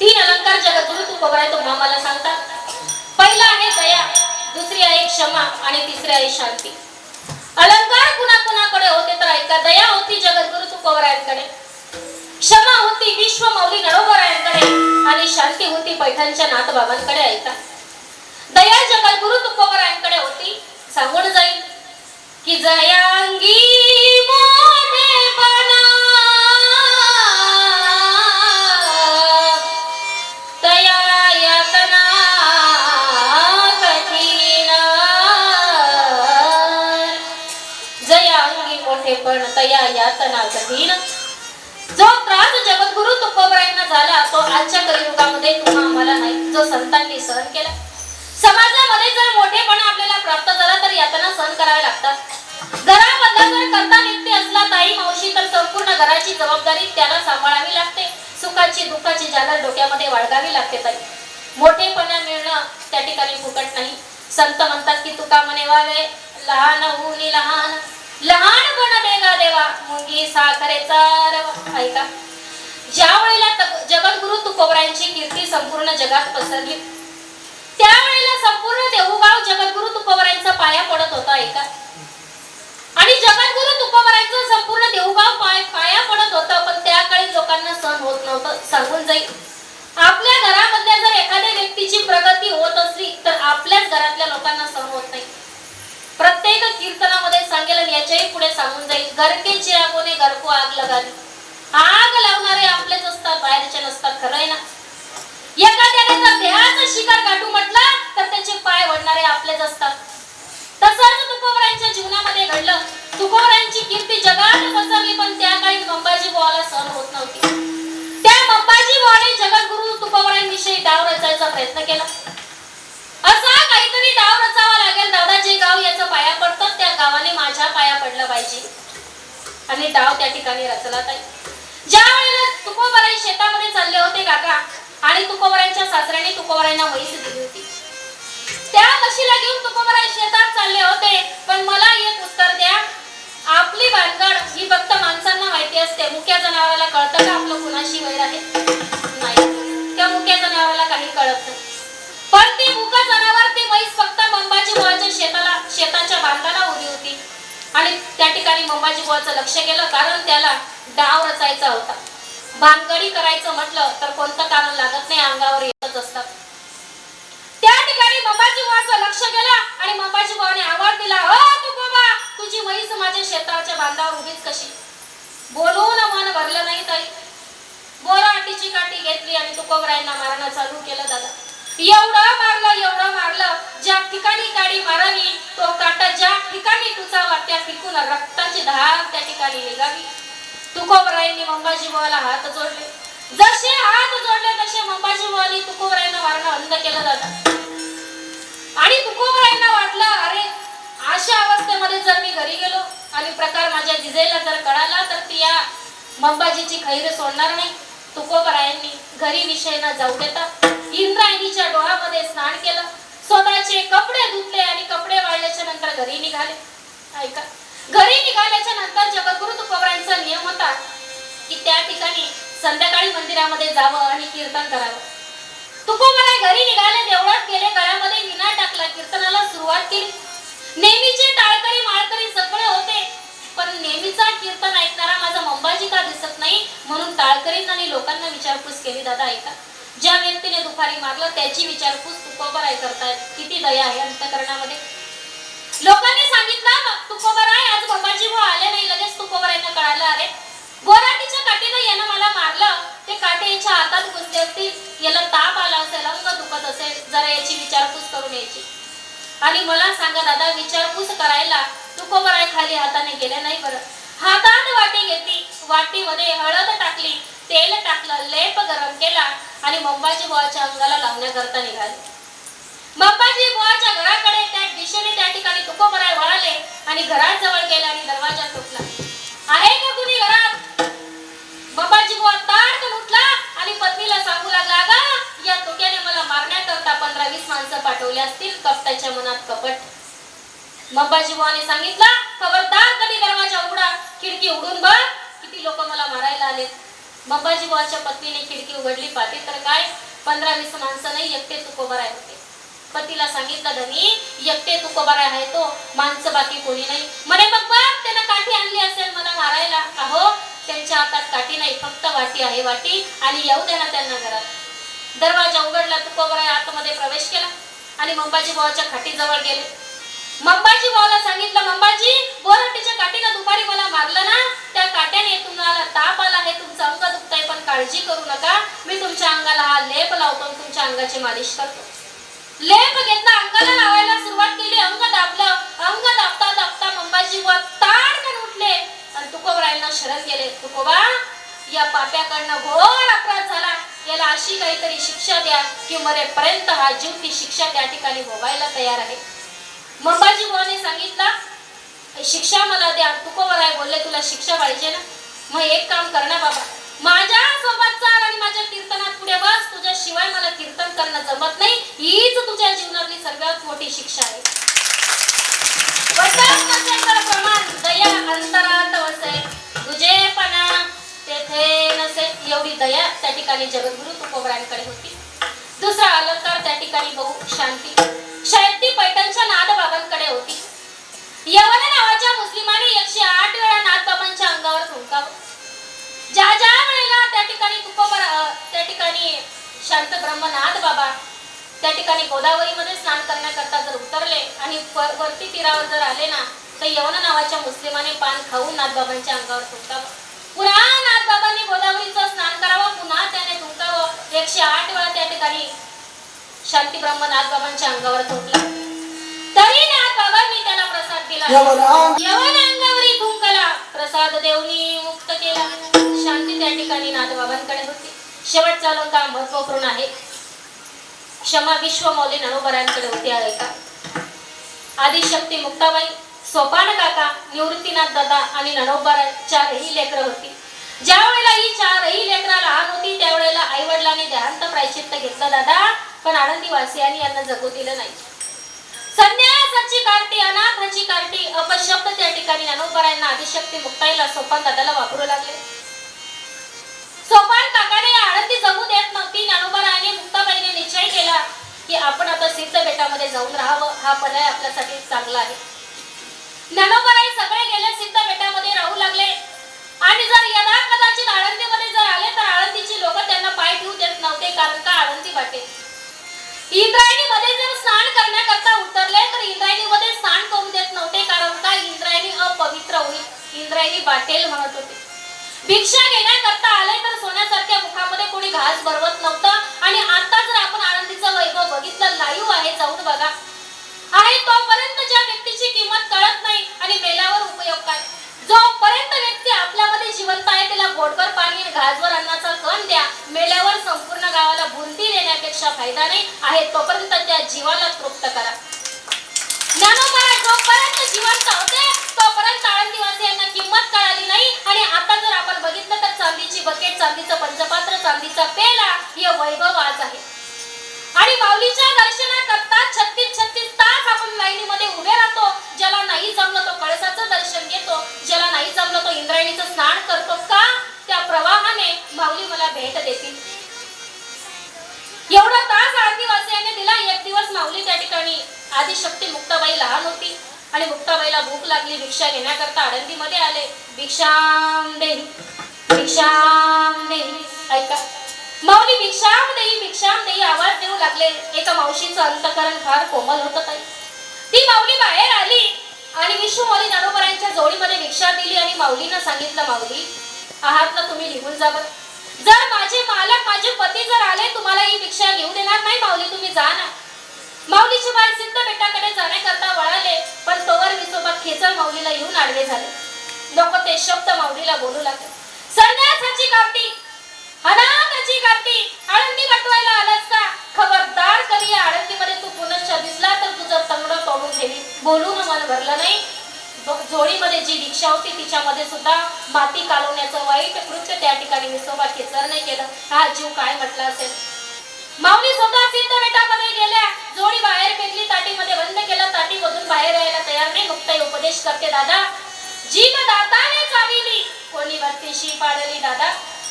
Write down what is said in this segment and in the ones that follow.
तीन अलंकार जगद्गुरु तुकोबराय तुम्हा सांगतात. पहिला आहे दया दुसरी आहे क्षमा आणि तिसरी आहे शांती. अलंकार कुणा कुणाकडे होते तर ऐका दया होती जगद्गुरु तुकोबरायांकडे क्षमा होती विश्व मौली नडोबरायांकडे आणि शांती होती पैठणच्या नाथबाबांकडे ऐका. दया जगद्गुरु जयांगी तया यातना कठीण जो त्रास जगद्गुरु तुकोबरायांना झाला तो आजच्या कलियुगामध्ये तुम्हा आम्हाला नाही. जो संतांनी सहन केला. समाजामध्ये जर मोठेपणा आपल्याला प्राप्त झाला तर यातना सहन कराव्या लागतात. घरामधला जर करता व्यक्ती असला ताई मावशी तर संपूर्ण घराची जबाबदारी त्याला सांभाळावी लागते. सुखाची दुःखाची जागर डोक्यामध्ये वाळगावी लागते ताई. मोठेपणा मिळणं त्या ठिकाणी फुकट नाही. संत म्हणतात की तुका म्हणे वावे लहान होऊनी लहान. लहानपण देगा देवा मुंगी साखरेचा रवा ऐका ज्या वेळेला जगद्गुरु तुकोबरायांची कीर्ती संपूर्ण जगात पसरली त्यावेळेला संपूर्ण देहूगाव जगद्गुरु तुकोबरायांचा पाया पडत होता ऐका आणि जगद्गुरु तुकोबरायांचं संपूर्ण देहू पाय पाया पडत होतं पण त्या काळी लोकांना सहन होत नव्हतं सांगून जाईल आपल्या घरामधल्या जर एखाद्या व्यक्तीची प्रगती होत असली तर आपल्याच घरातल्या लोकांना सहन होत नाही प्रत्येक कीर्तनामध्ये सांगेल आणि याच्याही पुढे सांगून जाईल घरके चिराकोने घरको आग लगावी. आग लावणारे आपलेच असतात बाहेरचे नसतात खरं आहे ना? एखाद्याने जर देहाचा शिकार गाठू म्हटला तर त्याचे पाय वडणारे आपलेच असतात. तसंच तुकोबरायांच्या जीवनामध्ये घडलं. तुकोबरायांची कीर्ती जगात पसरली पण त्या काळी मंबाजी बुवाला सहन होत नव्हती. त्या मंबाजी बुवाने जगद्गुरु तुकोबरायांविषयी डाव रचायचा प्रयत्न केला. असा काहीतरी डाव रचावा लागेल. दादा जे गाव याचा पाया पडतात. त्या गावाने माझ्या पाया पडलं पाहिजे. आणि डाव त्या ठिकाणी रचला ताई. ज्या वेळेला तुकोबराई शेतामध्ये चालले होते काका आणि तुकोबरायांच्या सासऱ्याने तुकोबरायांना म्हैस दिली होती. त्या म्हशीला घेऊन तुकोबराई शेतात चालले होते. पण मला एक उत्तर द्या. आपली भानगड ही फक्त माणसांना माहिती असते. मुक्या जनावराला कळतं का आपलं कुणाशी वैर आहे? नाही. त्या मुक्या जनावराला काही कळत नाही. ठिकाणी मंबाजी बुवाचं लक्ष गेलं कारण त्याला डाव रचायचा होता. भानगडी करायचं म्हटलं तर कोणतं कारण लागत नाही अंगावर येतच असतात त्या ठिकाणी मंबाजी बुवाचं लक्ष गेलं आणि मंबाजी बुवाने आवाज दिला हो तू बाबा तुझी म्हैस माझ्या शेताच्या बांधावर उभीच कशी? बोलून मन भरलं नाही ताई बोराटीची काठी घेतली आणि तुकोबरायांना मारणं चालू केलं दादा. एवढं मारलं एवढं मारलं. ज्या ठिकाणी गाडी मारावी तो काटा ज्या ठिकाणी टुचावा त्या ठिकून रक्ताची धार त्या ठिकाणी निघावी. तुकोबरायांनी मंबाजी बुवाला हात जोडले. जसे हात जोडले तसे मंबाजी बुवानी तुकोबरायांना मारणं अंध केलं जातं. आणि तुकोबरायांना वाटलं अरे अशा अवस्थेमध्ये जर मी घरी गेलो आणि प्रकार माझ्या जिजेला जर कळाला तर ती या मंबाजीची खैर सोडणार नाही. तुकोबरायांनी घरी विषय न जाऊ देता इंद्रायणीच्या डोहामध्ये स्नान केलं. स्वतःचे कपडे धुतले आणि कपडे वाळल्याच्या नंतर घरी निघाले. ऐका घरी निघाल्याच्या नंतर जगद्गुरु तुकोबरायांचा नियम होता की त्या ठिकाणी संध्याकाळी मंदिरामध्ये जावं आणि कीर्तन करावं. तुकोबराय घरी निघाले देवळात गेले गळ्यामध्ये विना टाकला कीर्तनाला सुरुवात केली. नेहमीचे टाळकरी माळकरी सगळे होते पण नेहमीचा कीर्तन ऐकणारा माझा मंबाजी का दिसत नाही? म्हणून टाळकरींना आणि लोकांना विचारपूस केली दादा ऐका ज्या व्यक्तीने दुपारी मारलं त्याची विचारपूस तुकोबराय करतायत. किती दया आहे अंतकरणामध्ये लोकांनी सांगितलं तुकोबराय आज मंबाजी भाऊ आले नाही लगेच तुकोबरायला कळालं अरे गोराटीच्या काठीनं यानं मला मारलं. ते काटे याच्या हातात घुसले असतील. याला ताप आला असेल अंग दुखत असेल जरा याची विचारपूस करून यायची. आणि मला सांगा दादा विचारपूस करायला तुकोबराय खाली हाताने गेले नाही बरं. हातात वाटी घेतली वाटीमध्ये हळद टाकली तेल टाकलं लेप गरम केला आणि बंबाजी बुवाच्या अंगाला लावण्याकरता निघाले. बंबाजी बुवाच्या घराकडे त्या दिशेने त्या ठिकाणी तुकोबराय वळाले आणि घराजवळ गेले आणि दरवाजा ठोकला आहे का कुणी घरात? बाबाजी बुवा ताडकन उठला आणि पत्नीला सांगू लागला गा या तुक्याने मला मारण्याकरता पंधरा वीस माणसं पाठवली असतील कपटाच्या मनात कपट. मब्बाजी बुवाने सांगितला खबरदार कधी दरवाजा उघडा खिडकी उघडून बघ किती लोक मला मारायला आलेत. मंबाजी बुवाच्या पत्नीने खिडकी उघडली. पाहते तर काय? पंधरा वीस माणसं नाही एकटे आहे होते. पतीला सांगितलं धनी एकटे तुकोबार आहे तो माणसं बाकी कोणी नाही. म्हणे मग बघ त्यानं काठी आणली असेल मला मारायला. अहो त्यांच्या हातात काठी नाही फक्त वाटी आहे वाटी आणि येऊ दे ना त्यांना घरात. दरवाजा उघडला तुकोबार आतमध्ये प्रवेश केला. आणि मंबाजी बुवाच्या खाटीजवळ गेले. मंबाजी भावाला सांगितलं मंबाजी बोरहट्टीच्या काठीनं दुपारी मला मारलं ना त्या काट्याने तुम्हाला ताप आला आहे तुमचं अंग दुखतंय पण काळजी करू नका. मी तुमच्या अंगाला हा लेप लावतो आणि तुमच्या अंगाची मालिश करतो. लेप घेतला अंगाला लावायला सुरुवात केली. अंग दाबलं. अंग दाबता दाबता मंबाजी व ताडकन उठले. आणि तुकोबरायांना शरण गेले. तुकोबा या पाप्याकडनं घोर अपराध झाला. याला अशी काहीतरी शिक्षा द्या की मरेपर्यंत हा जीव ती शिक्षा त्या ठिकाणी भोगायला तयार आहे. मंबाजी बुवाने सांगितलं शिक्षा मला द्या. तुकोबराय बोलले तुला शिक्षा पाहिजे ना? मग एक काम कर ना बाबा. माझ्या सोबत चाल आणि माझ्या कीर्तनात पुढे बस. तुझ्या शिवाय मला कीर्तन करणं जमत नाही. हीच तुझ्या जीवनातली सर्वात मोठी शिक्षा आहे. प्रमाण दया अंतरात वसे. तुझेपणा तेथे नसे. एवढी दया त्या ठिकाणी जगद्गुरु तुकोबरांकडे होती. दुसरा अलंकार त्या ठिकाणी बहु शांती. शांती पैठणच्या नादबाबांकडे होती. यवन नावाच्या मुस्लिमाने एकशे आठ वेळा नाथबाबांच्या अंगावर थुंकावं ज्या ज्या वेळेला त्या ठिकाणी तुकोबर अं, त्या ठिकाणी शांत ब्रह्मनाथ बाबा त्या ठिकाणी गोदावरीमध्ये स्नान करण्याकरता जर उतरले आणि वरती तीरावर जर आले ना तर यवन नावाच्या मुस्लिमाने पान खाऊन नाथबाबांच्या अंगावर थुंकावं पुन्हा नाथबाबांनी गोदावरीचं स्नान करावं पुन्हा त्याने थुंकावं एकशे आठ वेळा त्या ठिकाणी शांती ब्रह्मनाथ बाबांच्या अंगावर थुंकला तरी नाथ बाबांनी त्याला प्रसाद दिला. यवना अंगावरी थुंकला प्रसाद देवनी या ठिकाणी नाथबाबांकडे होती. शेवटचा अलंकार महत्त्वपूर्ण आहे. क्षमा विश्व मौली नणोबरांकडे होती आहे का? आदिशक्ती मुक्ताबाई सोपान काका निवृत्तीनाथ दादा आणि नणोबरा चारही लेकरं होती. ज्या वेळेला ही चारही लेकरं लहान होती त्यावेळेला आई वडिलांनी देहांत प्रायचित्त घेतलं दादा पण आनंदी वासियांनी यांना जगू दिलं नाही. संन्यासाची कार्टी अनाथाची कार्टी अपशब्द त्या ठिकाणी ज्ञानोबरायांना आदिशक्ती मुक्ताईला सोपान दादाला वापरू लागले. सोपान काकाने आळंदी जगू देत नव्हती. ज्ञानोबरायाने मुक्ताबाईने निश्चय केला की आपण आता सिद्ध बेटामध्ये जाऊन राहावं. हा पर्याय आपल्यासाठी चांगला आहे. ज्ञानोबराय सगळे गेले सिद्ध बेटामध्ये राहू लागले. आणि जर यदा कदाचित आळंदीमध्ये जर आले तर आळंदीची लोक त्यांना पाय ठेवू देत नव्हते कारण का आळंदी वाटे? इंद्रायणी मध्ये जर स्नान करण्याकरता उतरले तर इंद्रायणी मध्ये स्नान करू देत नव्हते कारण का इंद्रायणी अपवित्र होईल? इंद्रायणी बाटेल म्हणत होते. भिक्षा घेण्याकरता आले तर सोन्यासारख्या मुखामध्ये कोणी घास भरवत नव्हतं. आणि आता जर आपण आनंदीचं वैभव बघितलं लाईव्ह आहे जाऊन बघा. आहे तोपर्यंत ज्या व्यक्तीची किंमत कळत नाही आणि मेल्यावर उपयोग काय? जोपर्यंत व्यक्ती आपल्यामध्ये जिवंत आहे त्याला गोडवर पाणी घासवर घासभर अन्नाचा कण द्या. मेल्यावर संपूर्ण गावाला बुंदी देण्यापेक्षा फायदा नाही. आहे तोपर्यंत त्या जीवाला तृप्त करा. ज्ञानोबा जोपर्यंत जिवंत होते तोपर्यंत आळंदीवासियांना किंमत कळाली नाही आणि आता जर आपण बघितलं तर चांदीची बकेट चांदीचं पंचपात्र चांदीचा पेला हे वैभव आज आहे. आणि माऊलीच्या दर्शना करता छत्तीस छत्तीस तास आपण लाईनीमध्ये उभे राहतो. ज्याला नाही जमलं तो कळसाचं दर्शन घेतो. ज्याला नाही जमलं तो इंद्रायणीचं स्नान करतो का? त्या प्रवाहाने माऊली मला भेट देतील. एवढा तास आदिवासीयांनी दिला. एक दिवस माऊली त्या ठिकाणी आदिशक्ती मुक्ताबाई लहान होती. आणि मुक्ताबाईला भूक लागली. भिक्षा घेण्याकरता आळंदीमध्ये आले. भिक्षा देही भिक्षाम देही ऐका. माऊली भिक्षाम नाही भिक्षाम देही आवाज देऊ लागले. एका मावशीचं अंतकरण फार कोमल होत ताई. ती माऊली बाहेर आली आणि विश्वमौली दानोबरांच्या जोडीमध्ये भिक्षा दिली आणि माऊलीनं सांगितलं माऊली आहात ना तुम्ही निघून जा जर माझे मालक माझे पती जर आले तुम्हाला ही भिक्षा घेऊ देणार नाही माऊली तुम्ही जा ना. माऊलीची बाय सिद्ध बेटाकडे जाण्याकरता वळाले पण तोवर विसोबा खेचर माऊलीला येऊन आडवे झाले. लोक ते शब्द माऊलीला बोलू लागले. संन्यासाची कापटी अनाथाची कापटी आळंदी बटवायला आलास का? खबरदार कधी या आळंदीमध्ये तू पुनश्च दिसला तर तुझं तंगड तोडून ठेवी. बोलून मन भरलं नाही. जोडीमध्ये जी दीक्षा होती तिच्यामध्ये सुद्धा माती कालवण्याचं वाईट कृत्य त्या ठिकाणी विसोबा नाही केलं. हा जीव काय म्हटला असेल? माऊली स्वतः सिद्ध बेटामध्ये गेल्या. जोडी बाहेर फेकली ताटीमध्ये बंद केलं. ताटी मधून बाहेर यायला तयार नाही. मुक्ताई उपदेश करते दादा. जीव दाताने चाविली. कोणी वरतीशी पाडली दादा?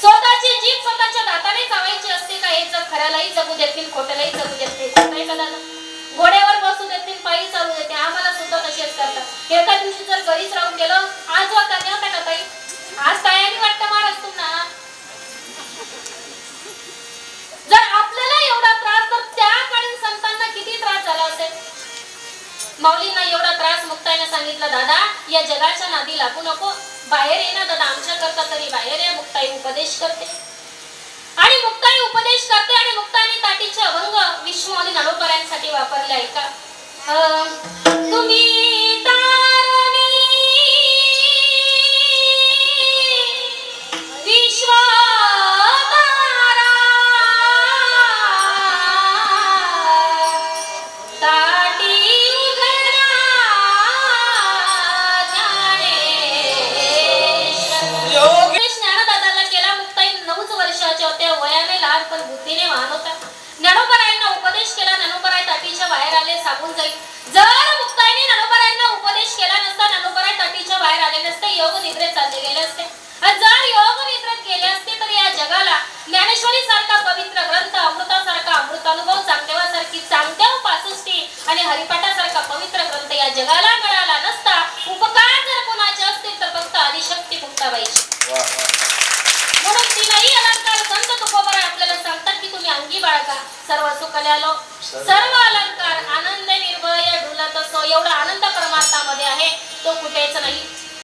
स्वतःची जीभ स्वतःच्या दाताने चावायची असते का? हे जग खऱ्यालाही जगू देतील खोट्यालाही जगू देतील. नाही का दादा? घोड्यावर बसू देतील पायी चालू देते आम्हाला सुद्धा तसेच करतात. एका दिवशी जर घरीच राहून गेलो आज वाटत नाही होता का ताई आज तयारी वाटतं मार असतो ना जर आपल्याला एवढा त्रास तर त्या काळी संतांना किती त्रास झाला असेल? माऊली एवढा सांगितलं दादा या जगाच्या नादी लागू नको. बाहेर ये ना दादा. आमच्या करता तरी बाहेर या. मुक्ताई उपदेश करते. आणि मुक्ताई उपदेश करते आणि मुक्ताई ताटीचे अभंग विष्णू आणि नडोपऱ्यांसाठी वापरले. आहे का तुम्ही वयाने लहान पण बुद्धीने वाहन होता. ज्ञानोबरायांना उपदेश केला ज्ञानोबराय ताटीच्या बाहेर आले सांगून जाईल जर मुक्ताईने ज्ञानोबरायांना उपदेश केला नसता ज्ञानोबराय ताटीच्या बाहेर आले नसते योग निद्रेत चालले गेले असते. जर योग निद्रेत गेले असते तर या जगाला ज्ञानेश्वरी सारखा पवित्र ग्रंथ अमृतासारखा अमृतानुभव चांगदेवासारखी चांगदेव पासष्टी आणि हरिपाठासारखा पवित्र ग्रंथ या जगाला मिळाला नसता उपकार जर कोणाचे असतील तर फक्त आदिशक्ती मुक्ताबाईची वा वा म्हणून तीनही अलंकार संत तुकोबराय आपल्याला सांगतात की तुम्ही अंगी बाळगा सर्व सर्व अलंकार आनंद निर्भय डुलत असो एवढा आनंद परमार्थामध्ये आहे तो कुठेच नाही.